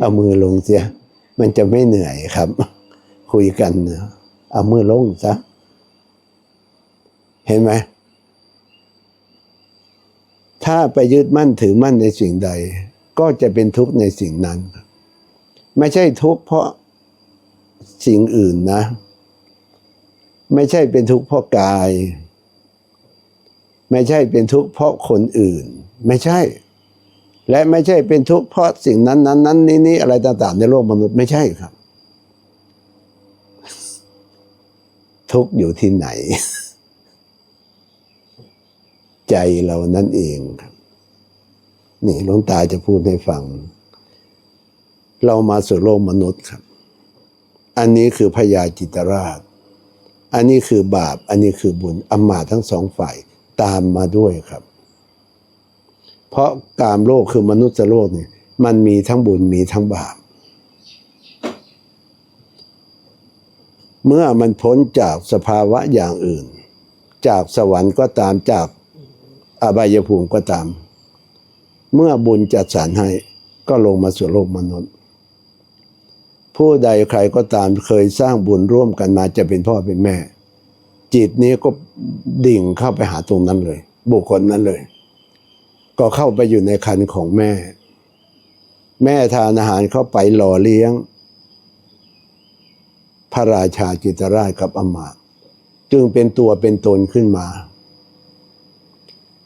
เอามือลงเสีย มันจะไม่เหนื่อยครับ คุยกันเอามือลงซะเห็นไหมถ้าไปยึดมั่นถือมั่นในสิ่งใด ก็จะเป็นทุกข์ในสิ่งนั้น ไม่ใช่ทุกข์เพราะสิ่งอื่นนะ ไม่ใช่เป็นทุกข์เพราะกาย ไม่ใช่เป็นทุกข์เพราะคนอื่น ไม่ใช่ และไม่ใช่เป็นทุกข์เพราะสิ่งนั้นนั้นนั้นนี้นี้อะไรต่างๆในโลกมนุษย์ไม่ใช่ครับ ทุกข์อยู่ที่ไหน ใจเรานั่นเองครับ นี่หลวงตาจะพูดให้ฟัง เรามาสู่โลกมนุษย์ครับ อันนี้คือพญาจิตราช อันนี้คือบาป อันนี้คือบุญอำมาทั้งสองฝ่ายตามมาด้วยครับ เพราะกามโลกคือมนุษย์โลกเนี่ยมันมีทั้งบุญมีทั้งบาป เมื่อมันพ้นจากสภาวะอย่างอื่น จากสวรรค์ก็ตามจากอบายภูมิก็ตาม เมื่อบุญจัดสรรให้ก็ลงมาสู่โลกมนุษย์ ผู้ใดใครก็ตามเคยสร้างบุญร่วมกันมาจะเป็นพ่อเป็นแม่ จิตนี้ก็ดิ่งเข้าไปหาตรงนั้นเลย บุคคลนั้นเลย ก็เข้าไปอยู่ในคันของแม่ แม่ทานอาหารเข้าไปหล่อเลี้ยง พระราชาจิตรราชกับอมาตจึงเป็นตัวเป็นตนขึ้นมา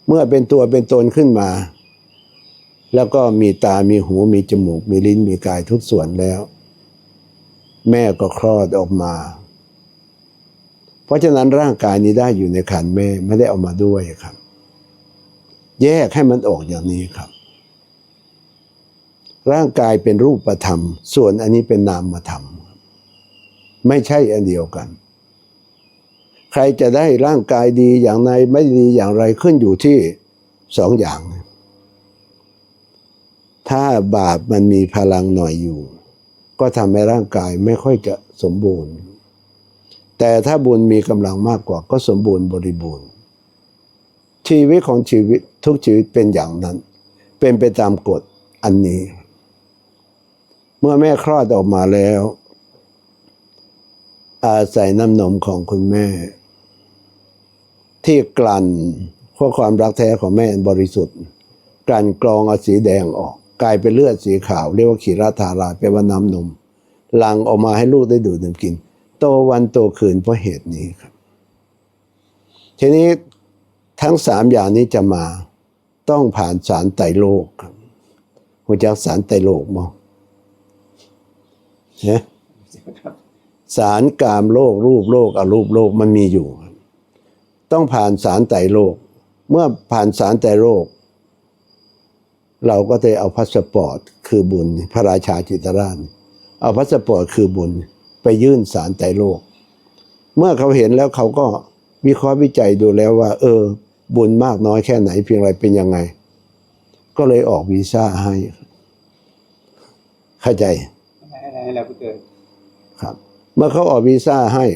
เมื่อเป็นตัวเป็นตนขึ้นมา แล้วก็มีตา มีหู มีจมูก มีลิ้น มีกายทุกส่วนแล้ว แม่ก็คลอดออกมา เพราะฉะนั้นร่างกายนี้ได้อยู่ในขันแม่ไม่ได้เอามาด้วยครับ แยกให้มันออกอย่างนี้ครับ ร่างกายเป็นรูปธรรม ส่วนอันนี้เป็นนามธรรม ไม่ใช่อันเดียวกัน ใครจะได้ร่างกายดีอย่างไรไม่ดีอย่างไรขึ้นอยู่ที่สองอย่าง ถ้าบาปมันมีพลังหน่อยอยู่ ก็ทำให้ร่างกายไม่ค่อยจะสมบูรณ์ แต่ถ้าบุญมีกำลังมากกว่าก็สมบูรณ์บริบูรณ์ชีวิตของชีวิต ทุกชีวิตเป็นอย่างนั้น เป็นไปตามกฎอันนี้ เมื่อแม่คลอดออกมาแล้ว อาศัยน้ำนมของคุณแม่ ที่กลั่นเพราะความรักแท้ของแม่บริสุทธิ์กลั่นกรองเอาสีแดงออก กลายเป็นเลือดสีขาว เรียกว่าขีราธาราแปลว่าน้ำนมหลังออกมาให้ลูกได้ดูดดื่มกิน โตวันโตคืนเพราะเหตุนี้ครับ ทีนี้ทั้งสามอย่างนี้จะมา ต้องผ่านสารไตรโลกครับหัวจักสารไตรโลกมั้งเนี่ยสารกามโลกรูปโลกอรูปโลกมันมีอยู่ ต้องผ่านสารไตรโลก เมื่อผ่านสารไตรโลก เราก็จะเอาพาสปอร์ตคือบุญ พระราชาจิตรราช เอาพาสปอร์ตคือบุญไปยื่นสารไตรโลก เมื่อเขาเห็นแล้วเขาก็วิเคราะห์วิจัยดูแล้วว่า เออ บุญมากน้อยแค่ไหนเพียงไรเป็นยังไง ก็เลยออกวีซ่าให้ เข้าใจให้แล้วไปเกิดครับ เมื่อเขาออกวีซ่าให้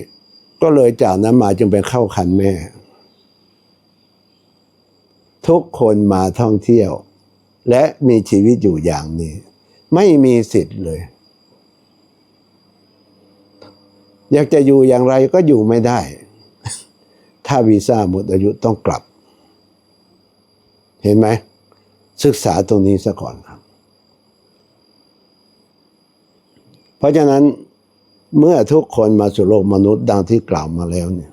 ก็เลยจากนั้นมาจึงไปเข้าคันแม่ ทุกคนมาท่องเที่ยว และมีชีวิตอยู่อย่างนี้ ไม่มีสิทธิ์เลย อยากจะอยู่อย่างไรก็อยู่ไม่ได้ ถ้าวีซ่าหมดอายุต้องกลับเห็นไหม ศึกษาตรงนี้ซะก่อนครับ เพราะฉะนั้นเมื่อทุกคนมาสู่โลกมนุษย์ดังที่กล่าวมาแล้วเนี่ย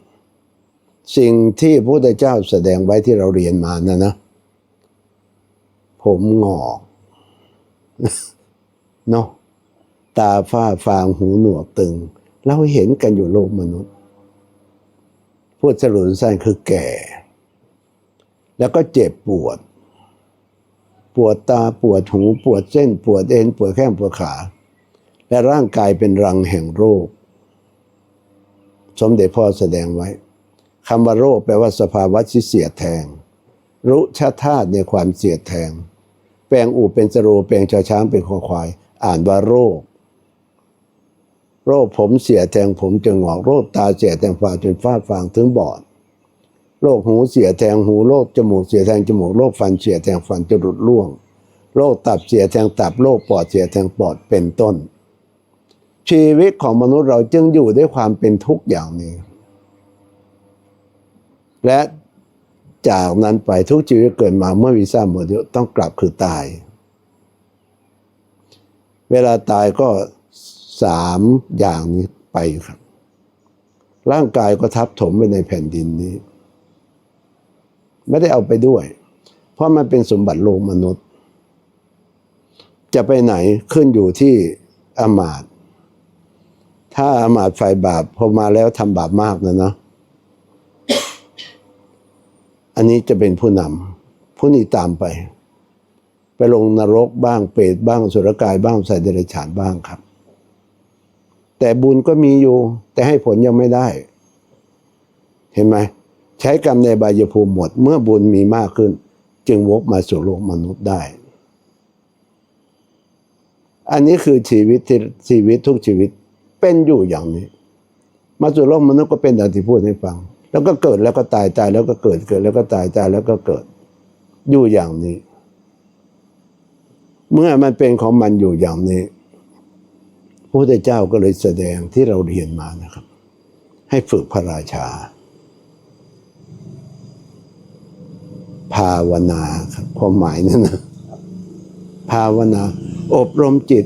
สิ่งที่พระพุทธเจ้าแสดงไว้ที่เราเรียนมานะนะ ผมงอกเนาะตาฝ้าฟางหูหนวกตึง เราเห็นกันอยู่โลกมนุษย์ พูดสรุปสั้นคือแก่ แล้วก็เจ็บปวด ปวดตาปวดหูปวดเส้น ปวดเอ็นปวดแข้งปวดขา และร่างกายเป็นรังแห่งโรค สมเด็จพ่อแสดงไว้คำว่าโรคแปลว่าสภาวะที่เสียแทง รุชาธาตุในความเสียแทง แปลงอูเป็นสโรแปลงชอช้างเป็นคอควาย อ่านว่าโรค โรคผมเสียแทงผมจะงอกโรคตาเสียแทงฟ้าจนฟ้าฟางถึงบอด โรคหูเสียแทงหูโรคจมูกเสียแทงจมูกโรคฟันเสียแทงฟันจะหลุดร่วงโรคตับเสียแทงตับโรคปอดเสียแทงปอดเป็นต้น ชีวิตของมนุษย์เราจึงอยู่ด้วยความเป็นทุกข์อย่างนี้ และจากนั้นไปทุกชีวิตเกิดมาเมื่อวีซ่าหมดอายุต้องกลับคือตาย เวลาตายก็สามอย่างนี้ไปครับ ร่างกายก็ทับถมไปในแผ่นดินนี้ ไม่ได้เอาไปด้วย เพราะมันเป็นสมบัติโลกมนุษย์ จะไปไหนขึ้นอยู่ที่อามาตย์ถ้าอามาตย์ฝ่ายบาปพอมาแล้วทำบาปมากนะเนาะอันนี้จะเป็นผู้นำผู้นี้ตามไป ไปลงนรกบ้างเปรตบ้างสุรกายบ้างสัตว์เดรัจฉานบ้างครับ แต่บุญก็มีอยู่ แต่ให้ผลยังไม่ได้ เห็นไหม ใช้กรรมในบายภูมิหมด เมื่อบุญมีมากขึ้น จึงวกมาสู่โลกมนุษย์ได้ อันนี้คือชีวิตที่ชีวิตทุกชีวิตเป็นอยู่อย่างนี้ มาสู่โลกมนุษย์ก็เป็นอย่างที่พูดให้ฟัง แล้วก็เกิดแล้วก็ตายตายแล้วก็เกิดเกิดแล้วก็ตายตายแล้วก็เกิดอยู่อย่างนี้ เมื่อมันเป็นของมันอยู่อย่างนี้พระพุทธเจ้าก็เลยแสดงที่เราเรียนมานะครับ ให้ฝึกพระราชา ภาวนาครับความหมายนั่นนะภาวนา อบรมจิต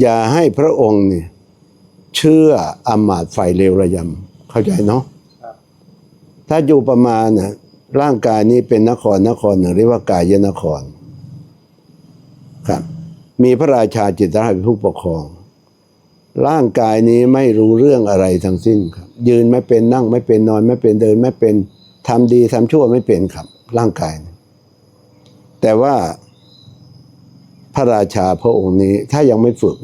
อย่าให้พระองค์เนี่ยเชื่ออำมาตย์ไฟเร็วระยำเข้าใจเนาะครับถ้าอยู่ประมาณนะร่างกายนี้เป็นนครนครหนึ่งเรียกว่ากายนคร ครับ มีพระราชาจิตรราชเป็นผู้ปกครอง ร่างกายนี้ไม่รู้เรื่องอะไรทั้งสิ้นครับ ยืนไม่เป็นนั่งไม่เป็นนอนไม่เป็นเดินไม่เป็นทำดีทำชั่วไม่เป็นครับ ร่างกาย แต่ว่าพระราชาพระองค์นี้ถ้ายังไม่ฝึก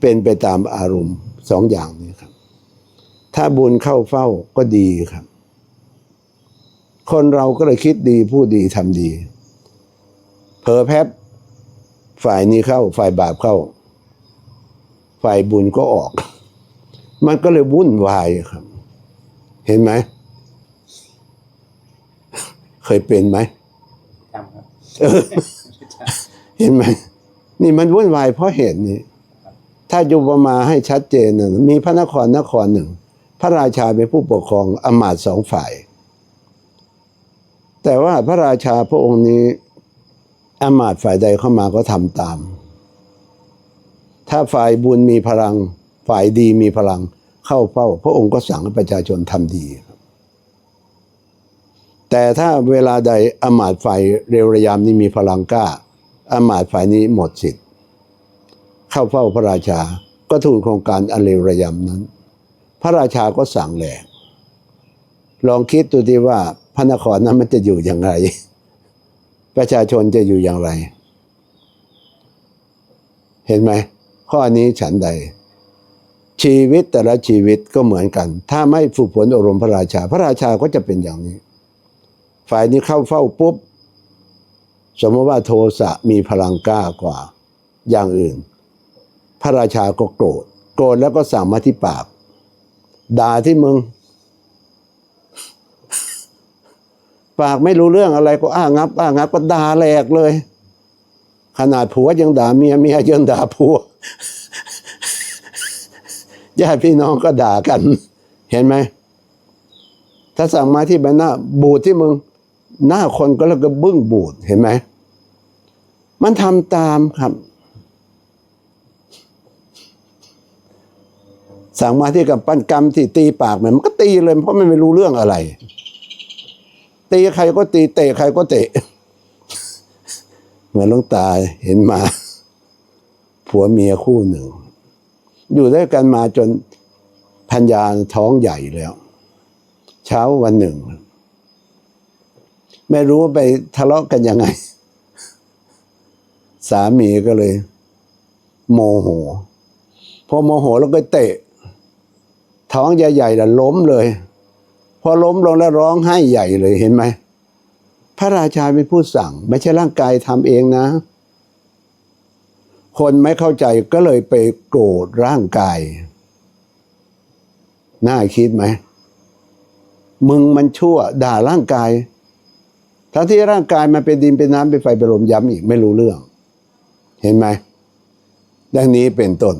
เป็นไปตามอารมณ์สองอย่างนี้ครับ ถ้าบุญเข้าเฝ้าก็ดีครับ คนเราก็เลยคิดดีพูดดีทำดี เผลอแพบฝ่ายนี้เข้า ฝ่ายบาปเข้า ฝ่ายบุญก็ออก มันก็เลยวุ่นวายครับ เห็นไหม ยเป็นไหมจำครับเออเห็นไหมนี่มันวุ่นวายเพราะเหตุนี้ ถ้าอยู่ประมาให้ชัดเจนนะมีพระนครนครหนึ่ง พระราชาเป็นผู้ปกครองอำมาตย์สองฝ่าย แต่ว่าพระราชาพระองค์นี้อำมาตย์ฝ่ายใดเข้ามาก็ทำตาม ถ้าฝ่ายบุญมีพลัง ฝ่ายดีมีพลัง เข้าเฝ้า พระองค์ก็สั่งให้ประชาชนทำดีครับ แต่ถ้าเวลาใดอมาตฝ่ายเรวระยำนี้มีพลังกล้าอมาตฝ่ายนี้หมดสิทธิ์ เข้าเฝ้าพระราชาก็ถูกโครงการอันเลวระยำนั้น พระราชาก็สั่งแหลกลองคิดดูดีว่าพระนครนั้นมันจะอยู่อย่างไร ประชาชนจะอยู่อย่างไร เห็นไหม ข้อนี้ฉันใด ชีวิตแต่ละชีวิตก็เหมือนกัน ถ้าไม่ฝึกฝนอบรมพระราชา พระราชาก็จะเป็นอย่างนี้ ฝ่ายนี้เข้าเฝ้าปุ๊บ สมมติว่าโทสะมีพลังกล้ากว่าอย่างอื่น พระราชาก็โกรธ โกรธแล้วก็สั่งมาที่ปาก ด่าที่มึง ปากไม่รู้เรื่องอะไรก็อ้างับ อ้างับก็ด่าแหลกเลย ขนาดผัวยังด่าเมียเมียยังด่าผัวญาติพี่น้องก็ด่ากัน เห็นไหม ถ้าสั่งมาที่ใบหน้า บูดที่มึง หน้าคนก็แล้วก็บึ้งบูดเห็นไหม มันทำตามครับ สั่งมาที่กับปั้นกรรมที่ตีปากมันมันก็ตีเลยเพราะมันไม่รู้เรื่องอะไร ตีใครก็ตีเตะใครก็เตะ เหมือนหลวงตาเห็นมา ผัวเมียคู่หนึ่ง อยู่ด้วยกันมาจนพัญญาท้องใหญ่แล้ว เช้าวันหนึ่ง ไม่รู้ว่าไปทะเลาะกันยังไง สามีก็เลย โมโห พอโมโหแล้วก็เตะ ท้องใหญ่ๆแล้วล้มเลย พอล้มลงแล้วร้องไห้ใหญ่เลยเห็นไหม พระราชาเป็นผู้สั่ง ไม่ใช่ร่างกายทำเองนะ คนไม่เข้าใจก็เลยไปโกรธร่างกาย น่าคิดไหมมึงมันชั่วด่าร่างกาย ทั้งที่ร่างกายมันเป็นดินเป็นน้ำเป็นไฟเป็นลมย้ำอีกไม่รู้เรื่อง เห็นไหมดังนี้เป็นต้น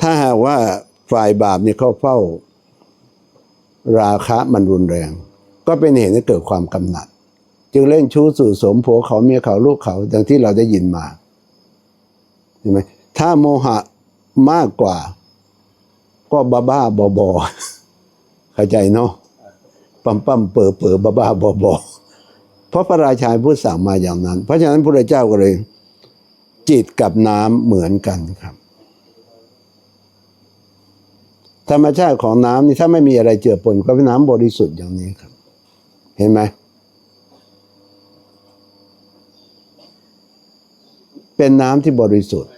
ถ้าหากว่าฝ่ายบาปเนี่ยเขาเฝ้า ราคะมันรุนแรง ก็เป็นเหตุให้เกิดความกำหนัด จึงเล่นชู้สู่สมผัวเขาเมียเขาลูกเขาดังที่เราได้ยินมาเห็นไหมถ้าโมหะมากกว่า ก็บ้าบ้าบอบอเข้าใจเนาะปั๊มปั๊มเป๋อเป๋อบ้าบ้าบอบอ เพราะพระราชาพูดสั่งมาอย่างนั้น เพราะฉะนั้นพระเจ้าก็เลย จิตกับน้ำเหมือนกันครับ ธรรมชาติของน้ำนี่ถ้าไม่มีอะไรเจือปนก็เป็นน้ำบริสุทธิ์อย่างนี้ครับ เห็นไหมเป็นน้ำที่บริสุทธิ์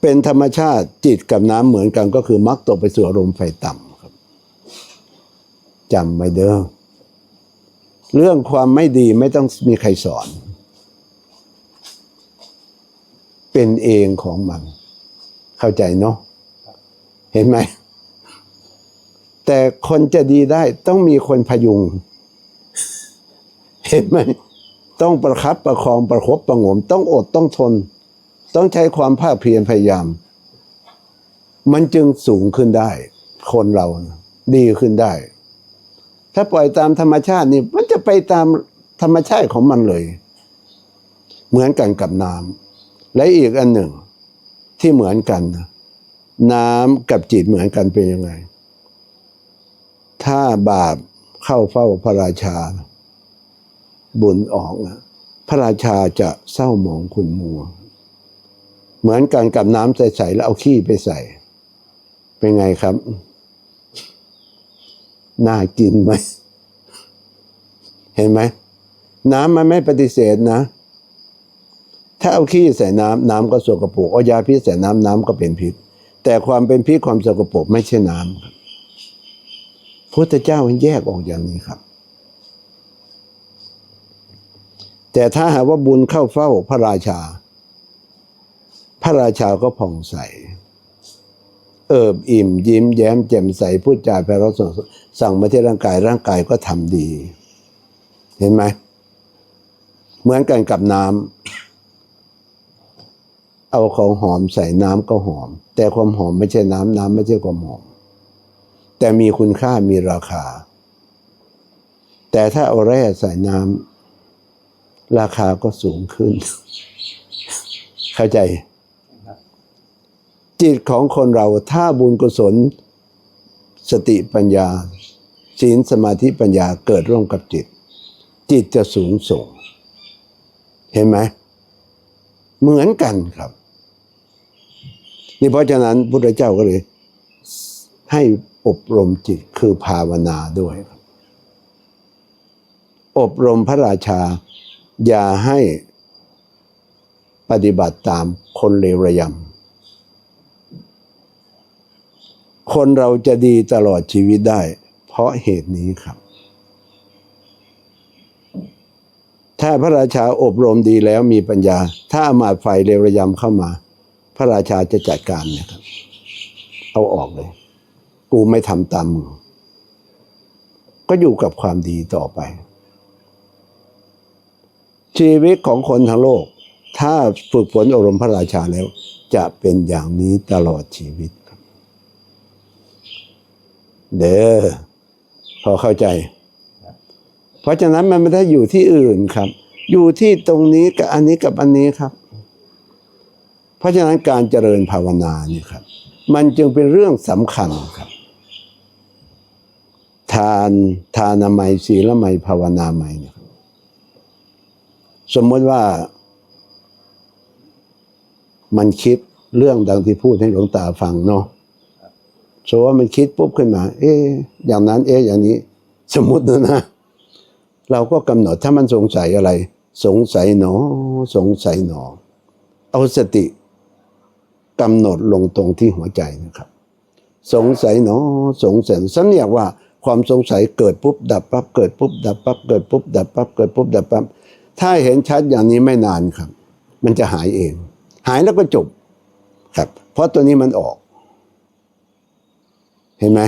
เป็นธรรมชาติจิตกับน้ำเหมือนกันก็คือมักตกไปสู่อารมณ์ไฟต่ำครับจำไว้เด้อ เรื่องความไม่ดีไม่ต้องมีใครสอน เป็นเองของมัน เข้าใจเนาะเห็นไหม แต่คนจะดีได้ต้องมีคนพยุง เห็นไหม ต้องประคับประคองประคบประหงม ต้องอดต้องทน ต้องใช้ความภาคเพียรพยายาม มันจึงสูงขึ้นได้ คนเราดีขึ้นได้ถ้าปล่อยตามธรรมชาตินี่มันจะ ไปตามธรรมชาติของมันเลย เหมือนกันกับน้ำและอีกอันหนึ่งที่เหมือนกันนะน้ำกับจิตเหมือนกันเป็นยังไง ถ้าบาปเข้าเฝ้าพระราชา บุญออกนะพระราชาจะเศร้าหมองขุนมัว เหมือนกันกับน้ำใสๆแล้วเอาขี้ไปใส่ เป็นไงครับ น่ากินไหม เห็นไหมน้ำมันไม่ปฏิเสธนะ ถ้าเอาขี้ใส่น้ำน้ำก็สกปรกเอายาพิษใส่น้ำน้ำก็เป็นพิษ แต่ความเป็นพิษความสกปรกไม่ใช่น้ำครับพุทธเจ้าแยกออกอย่างนี้ครับ แต่ถ้าหากว่าบุญเข้าเฝ้าพระราชา พระราชาก็ผ่องใส เอิบอิ่มยิ้มแย้มแจ่มใสพูดจาไพเราะสดสั่งมาที่ร่างกายร่างกายก็ทำดี เห็นไหม เหมือนกันกับน้ำเอาของหอมใส่น้ำก็หอม แต่ความหอมไม่ใช่น้ำน้ำไม่ใช่ความหอม แต่มีคุณค่ามีราคา แต่ถ้าเอาแร่ใส่น้ำราคาก็สูงขึ้น เข้าใจ จิตของคนเราถ้าบุญกุศล สติปัญญาศีลสมาธิปัญญาเกิดร่วมกับจิต จิตจะสูงส่ง เห็นไหม เหมือนกันครับ นี่เพราะฉะนั้นพุทธเจ้าก็เลย ให้อบรมจิตคือภาวนาด้วย อบรมพระราชา อย่าให้ปฏิบัติตามคนเลวระยำ คนเราจะดีตลอดชีวิตได้ เพราะเหตุนี้ครับ ถ้าพระราชาอบรมดีแล้วมีปัญญา ถ้าอามาตย์ไฟเลวระยำเข้ามา พระราชาจะจัดการนะครับ เอาออกเลย กูไม่ทำตามมึงก็อยู่กับความดีต่อไป ชีวิตของคนทั้งโลก ถ้าฝึกฝนอบรมพระราชาแล้ว จะเป็นอย่างนี้ตลอดชีวิต เด้อพอเข้าใจ ราะฉะนั้นมันไม่ได้อยู่ที่อื่นครับ อยู่ที่ตรงนี้กับอันนี้กับอันนี้ครับ เพราะฉะนั้นการเจริญภาวนานี่ครับ มันจึงเป็นเรื่องสำคัญครับ ทานทานามัยศีลไมัยภาวนาไมัยเนี่ยครับสมมติว่า มันคิดเรื่องดังที่พูดให้หลวงตาฟังเนาะสมมติว่ามันคิดปุ๊บขึ้นมา เอ๊ะอย่างนั้น เอ๊ะอย่างนี้ สมมตินะนะ เราก็กำหนดถ้ามันสงสัยอะไร สงสัยหนอ สงสัยหนอ เอาสติกำหนดลงตรงที่หัวใจนะครับ สงสัยหนอ สงสัยสัญญาว่าความสงสัยเกิดปุ๊บดับปั๊บเกิดปุ๊บดับปั๊บเกิดปุ๊บดับปั๊บเกิดปุ๊บดับปั๊บถ้าเห็นชัดอย่างนี้ไม่นานครับ มันจะหายเอง หายแล้วก็จบครับ เพราะตัวนี้มันออก เห็นไหม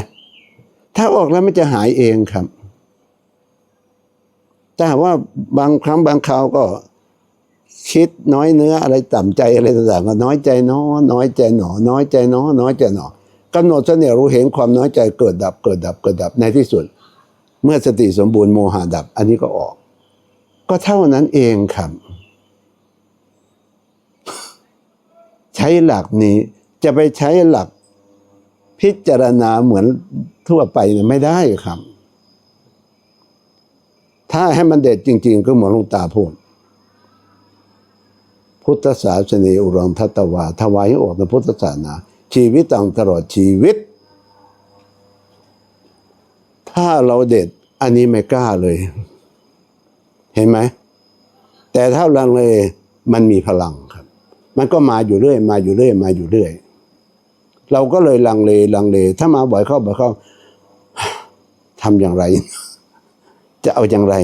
ถ้าออกแล้วมันจะหายเองครับ แต่ว่าบางครั้งบางคราวก็คิดน้อยเนื้ออะไรต่ำใจอะไรต่างๆก็น้อยใจน้อน้อยใจหนอ น้อยใจน้อน้อยใจหนอกำหนดเสน่ห์รู้เห็นความน้อยใจเกิดดับเกิดดับเกิดดับในที่สุด เมื่อสติสมบูรณ์โมหะดับ อันนี้ก็ออก ก็เท่านั้นเองครับ ใช้หลักนี้จะไปใช้หลักพิจารณาเหมือนทั่วไปเนี่ยไม่ได้ครับ ถ้าให้มันเด็ดจริง ๆ ก็เหมือนลวงตาพูด พุทธศาสนาอุรังทัตวาถวายให้ออกในพุทธศาสนา ชีวิตต่างตลอดชีวิต ถ้าเราเด็ดอันนี้ไม่กล้าเลย เห็นไหม แต่ถ้าลังเลมันมีพลังครับ มันก็มาอยู่เรื่อย มาอยู่เรื่อย มาอยู่เรื่อยเราก็เลยลังเลลังเล ถ้ามาบ่อยเข้าบ่อยเข้าทำอย่างไร จะเอาอย่างไร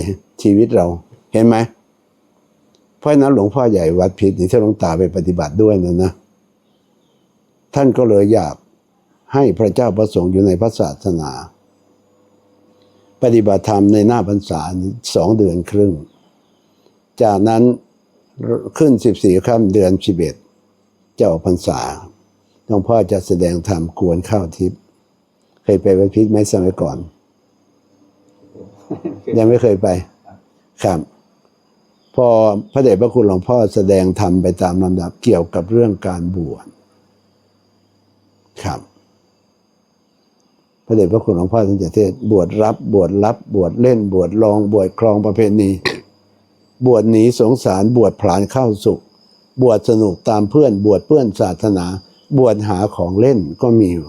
ชีวิตเราเห็นไหมเพราะนั้นหลวงพ่อใหญ่วัดพิษนี่ที่หลวงตาไปปฏิบัติด้วยนะนะท่านก็เลยอยากให้พระเจ้าประสงค์อยู่ในพระศาสนา ปฏิบัติธรรมในหน้าพรรษาสองเดือนครึ่ง จากนั้นขึ้นสิบสี่ค่ำเดือนสิบเอ็ดเจ้าพรรษาหลวงพ่อจะแสดงธรรมกวนข้าวทิพย์เคยไปวัดพิษไหมสมัยก่อน ยังไม่เคยไป ครับ พอพระเดชพระคุณหลวงพ่อแสดงธรรมไปตามลำดับเกี่ยวกับเรื่องการบวชครับ พระเดชพระคุณหลวงพ่อท่านจะเทศบวชรับบวชรับบวชเล่นบวชลอง บวชครองประเพณีบวชหนีสงสารบวชผลานเข้าสุข บวชสนุกตามเพื่อน บวชเพื่อนศาสนา บวชหาของเล่นก็มีอยู่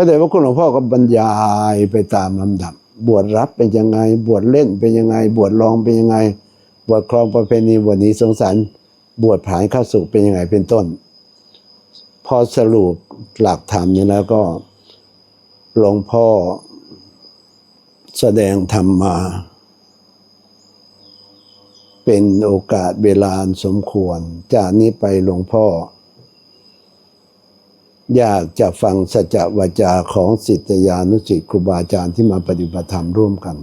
ระเดชพระคุณหลวงพ่อก็บรรยายไปตามลำดับ บวชรับเป็นยังไง บวชเล่นเป็นยังไง บวชลองเป็นยังไง บวชครองประเพณีบวชนีสงสารบวชผานเข้าสุขเป็นยังไงเป็นต้น พอสรุปหลักธรรมนี้แล้วก็หลวงพ่อแสดงธรรมมา เป็นโอกาสเวลาสมควร จากนี้ไปหลวงพ่อ อยากจะฟังสัจจวาจาของสิทธยานุสิทธิครูบาอาจารย์ที่มาปฏิบัติธรรมร่วมกัน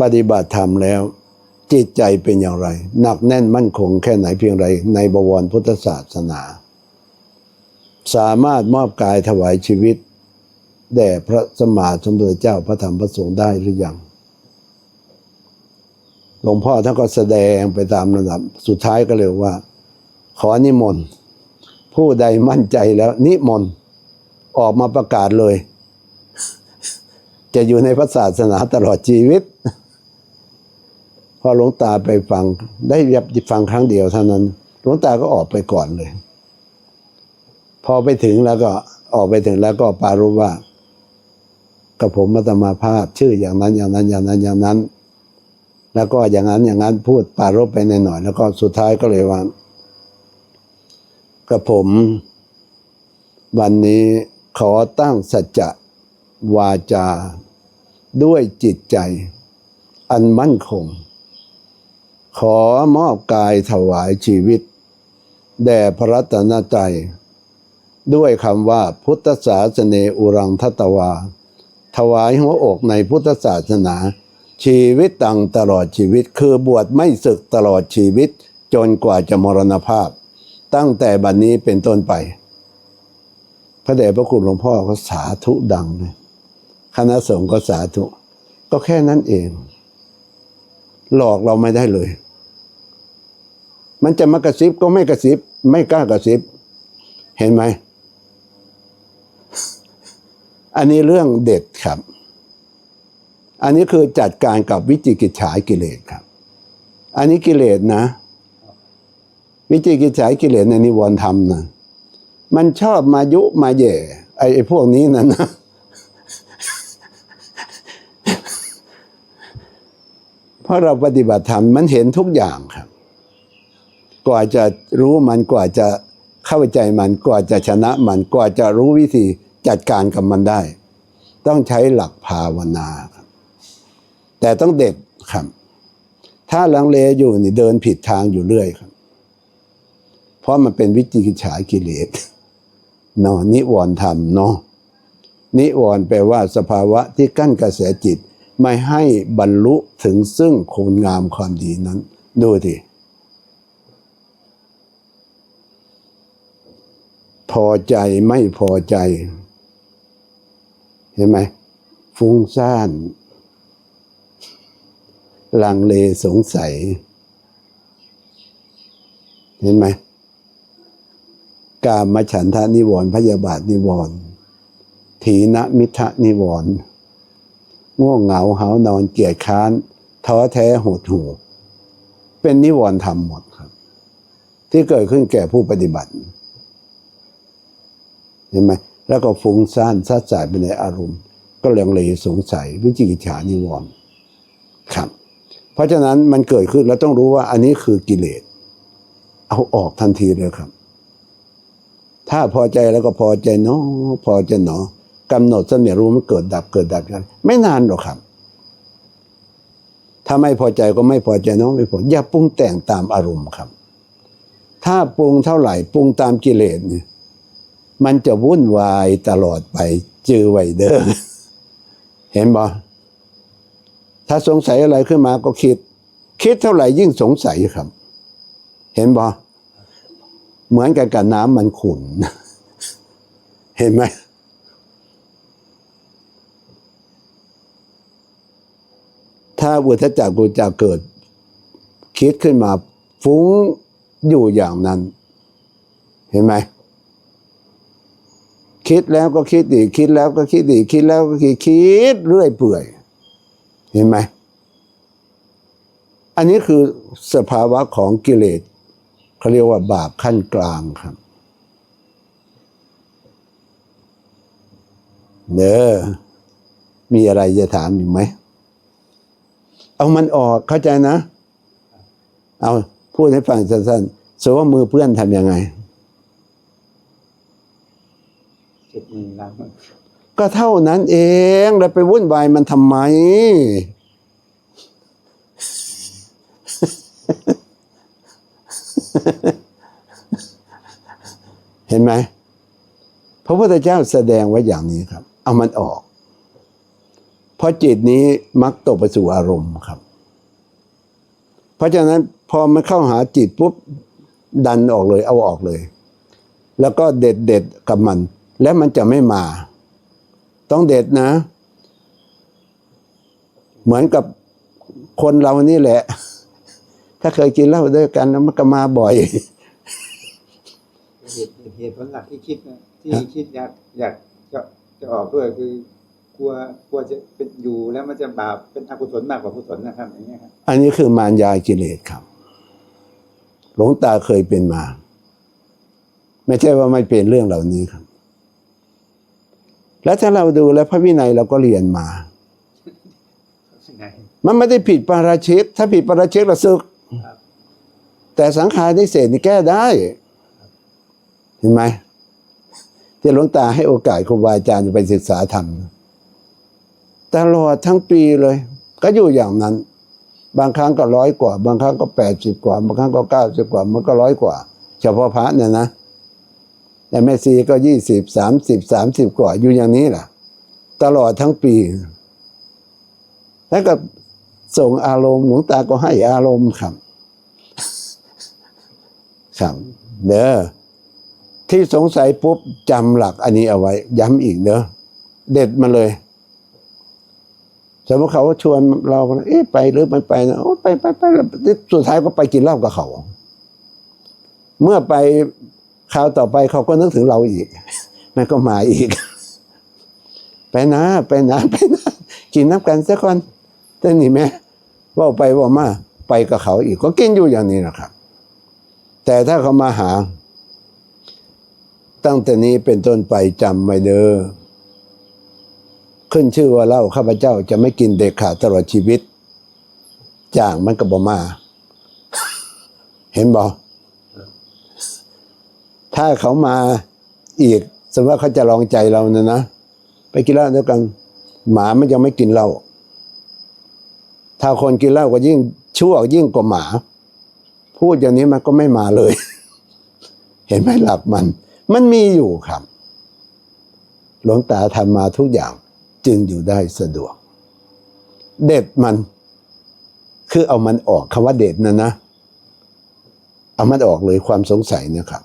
ปฏิบัติธรรมแล้ว จิตใจเป็นอย่างไร หนักแน่นมั่นคงแค่ไหนเพียงไร ในบวรพุทธศาสนา สามารถมอบกายถวายชีวิต แด่พระสมมาสมพุทธเจ้าพระธรรมพระสงฆ์ได้หรือยังหลวงพ่อท่านก็แสดงไปตามระดับสุดท้ายก็เลยว่า ขอนิมนต์ ผู้ใดมั่นใจแล้ว นิมนต์ออกมาประกาศเลย จะอยู่ในพระศาสนาตลอดชีวิต พอหลวงตาไปฟัง ได้ยับฟังครั้งเดียวเท่านั้น หลวงตาก็ออกไปก่อนเลย พอไปถึงแล้วก็ออกไปถึงแล้วก็ปารู้ว่ากับผมมัตมาภาพชื่ออย่างนั้นอย่างนั้นอย่างนั้นอย่างนั้น แล้วก็อย่างนั้นอย่างนั้นพูดปารบไปหน่อย แล้วก็สุดท้ายก็เลยว่า กับผม วันนี้ขอตั้งสัจจะวาจา ด้วยจิตใจ อันมั่นคง ขอมอบกายถวายชีวิต แด่พระรัตนตรัยด้วยคำว่าพุทธศาสเนอุรังทัตวา ถวายหัวอกในพุทธศาสนา ชีวิตตังตลอดชีวิตคือบวชไม่ศึกตลอดชีวิตจนกว่าจะมรณภาพ ตั้งแต่บัดนนี้เป็นต้นไป พระเดชพระคุณหลวงพ่อก็สาธุดังเลยคณะสงฆ์ก็สาธุ ก็แค่นั้นเอง หลอกเราไม่ได้เลย มันจะมากระซิบก็ไม่กระซิบ ไม่กล้ากระซิบ เห็นไหม อันนี้เรื่องเด็ดครับ อันนี้คือจัดการกับวิจิกิจฉากิเลสครับ อันนี้กิเลสนะ วิจิกิจฉากิเลสในนิวรณ์ธรรมนะมันชอบมายุมาแย่ไอ้ไอ้พวกนี้นะนะเพราะเราปฏิบัติธรรมมันเห็นทุกอย่างครับ กว่าจะรู้มันกว่าจะเข้าใจมันกว่าจะชนะมันกว่าจะรู้วิธีจัดการกับมันได้ ต้องใช้หลักภาวนาครับ แต่ต้องเด็ดครับ ถ้าลังเลอยู่นี่เดินผิดทางอยู่เรื่อยครับ เพราะมันเป็นวิจิกิจฉากิเลสเนาะนิวรธรรมเนาะนิวรแปลว่าสภาวะที่กั้นกระแสจิต ไม่ให้บรรลุถึงซึ่งคุณงามความดีนั้น ดูทีพอใจไม่พอใจ เห็นไหมฟุ้งซ่าน ลังเลสงสัย เห็นไหม กามฉันทานิวรณ์พยาบาทนิวรณ์ถีนมิทะนิวรณ์ง่วงเหงาหานอนเกียจค้านท้อแท้หดหู่เป็นนิวรณ์ธรรมหมดครับ ที่เกิดขึ้นแก่ผู้ปฏิบัติเห็นไหมแล้วก็ฟุ้งซ่านซัดสายไปในอารมณ์ ก็เลังเลสงสัยวิจิกิจฉานิวรณ์ครับ เพราะฉะนั้นมันเกิดขึ้นเราต้องรู้ว่าอันนี้คือกิเลส เอาออกทันทีเลยครับ ถ้าพอใจแล้วก็พอใจเนาะพอใจเนาะกำหนดเสน่ห์รู้มันเกิดดับเกิดดับกันไม่นานหรอกครับ ถ้าไม่พอใจก็ไม่พอใจเนาะไม่พออย่าปรุงแต่งตามอารมณ์ครับ ถ้าปรุงเท่าไหร่ปรุงตามกิเลสเนี่ยมันจะวุ่นวายตลอดไปจือไวเด้อเห็นบ่ถ้าสงสัยอะไรขึ้นมาก็คิด คิดเท่าไหร่ยิ่งสงสัยครับ เห็นบ่ เหมือนกันกับน้ำมันขุ่นเห็นไหมถ้าอุทจักกุจักเกิด คิดขึ้นมาฟุ้งอยู่อย่างนั้น เห็นไหมคิดแล้วก็คิดอีกคิดแล้วก็คิดอีกคิดแล้วก็คิดคิดเรื่อยเปื่อย เห็นไหม อันนี้คือสภาวะของกิเลส เขาเรียกว่าบาปขั้นกลางครับเด้อมีอะไรจะถามอีกไหม เอามันออกเข้าใจนะ เอาพูดให้ฟังสั้นๆสมมติว่ามือเพื่อนทำยังไงเจ็บมือล้างมือก็เท่านั้นเองแล้วไปวุ่นวายมันทำไม ห็นไหมพระพุทธเจ้าแสดงไว้อย่างนี้ครับ เอามันออก เพราะจิตนี้มักตกไปสู่อารมณ์ครับ เพราะฉะนั้นพอมันเข้าหาจิตปุ๊บดันออกเลย เอาออกเลย แล้วก็เด็ดเด็ดกับมัน แล้วมันจะไม่มา ต้องเด็ดนะ เหมือนกับคนเรานี่แหละ ถ้าเคยกินเหล้าด้วยกันแล้วมันก็มาบ่อย เหตุเหตุผลหลักที่คิดนะที่คิดอยากอยากจะจะออกด้วยคือกลัวกลัวจะเป็นอยู่แล้วมันจะบาปเป็นอกุศลมากกว่ากุศลนะครับอย่างเงี้ยครับอันนี้คือมารยากิเลสครับ หลวงตาเคยเป็นมา ไม่ใช่ว่าไม่เป็นเรื่องเหล่านี้ครับ แล้วถ้าเราดูแล้วพระวินัยเราก็เรียนมาไงมันไม่ได้ผิดปาราชิกถ้าผิดปาราชิกเราซึกครับแต่สังขารนิเศษนี่แก้ได้เห็นไหมที่หลวงตาให้โอกาสครูบาอาจารย์ไปศึกษาธรรมตลอดทั้งปีเลย ก็อยู่อย่างนั้น บางครั้งก็ร้อยกว่า บางครั้งก็แปดสิบกว่า บางครั้งก็เก้าสิบกว่า มันก็ร้อยกว่า เฉพาะพระเนี่ยนะแต่แม่ซีก็ยี่สิบสามสิบสามสิบกว่าอยู่อย่างนี้แหละตลอดทั้งปีแล้วก็ส่งอารมณ์หลวงตาก็ให้อารมณ์ครับครับเด้อ ที่สงสัยปุ๊บจำหลักอันนี้เอาไว้ ย้ำอีกเด้อเด็ดมาเลยสมมติเขาชวนเราเอ๊ะไปหรือไม่ไปนะโอ้ไปไปไปแล้วสุดท้ายก็ไปกินเหล้ากับเขา เมื่อไปคราวต่อไปเขาก็นึกถึงเราอีกมันก็มาอีก ไปนะ ไปนะไปนะ กินน้ำกันสักคนแต่นี่แม่ว่าไปว่ามาไปกับเขาอีก ก็กินอยู่อย่างนี้นะครับ แต่ถ้าเขามาหา ตั้งแต่นี้เป็นต้นไปจำไว้เด้อขึ้นชื่อว่าเหล้าข้าพเจ้าจะไม่กินเด็กขาดตลอดชีวิต จ่างมันก็บ่มา เห็นบ่ถ้าเขามาอีกสมมติว่าเขาจะลองใจเราเนี่ยนะไปกินเหล้าด้วยกัน หมามันยังไม่กินเหล้าถ้าคนกินเหล้าก็ยิ่งชั่วยิ่งกว่าหมา พูดอย่างนี้มันก็ไม่มาเลย เห็นไหมหลักมัน มันมีอยู่ครับ หลวงตาทำมาทุกอย่างจึงอยู่ได้สะดวก เด็ดมัน คือเอามันออกคำว่าเด็ดนะนะ เอามันออกเลยความสงสัยนะครับ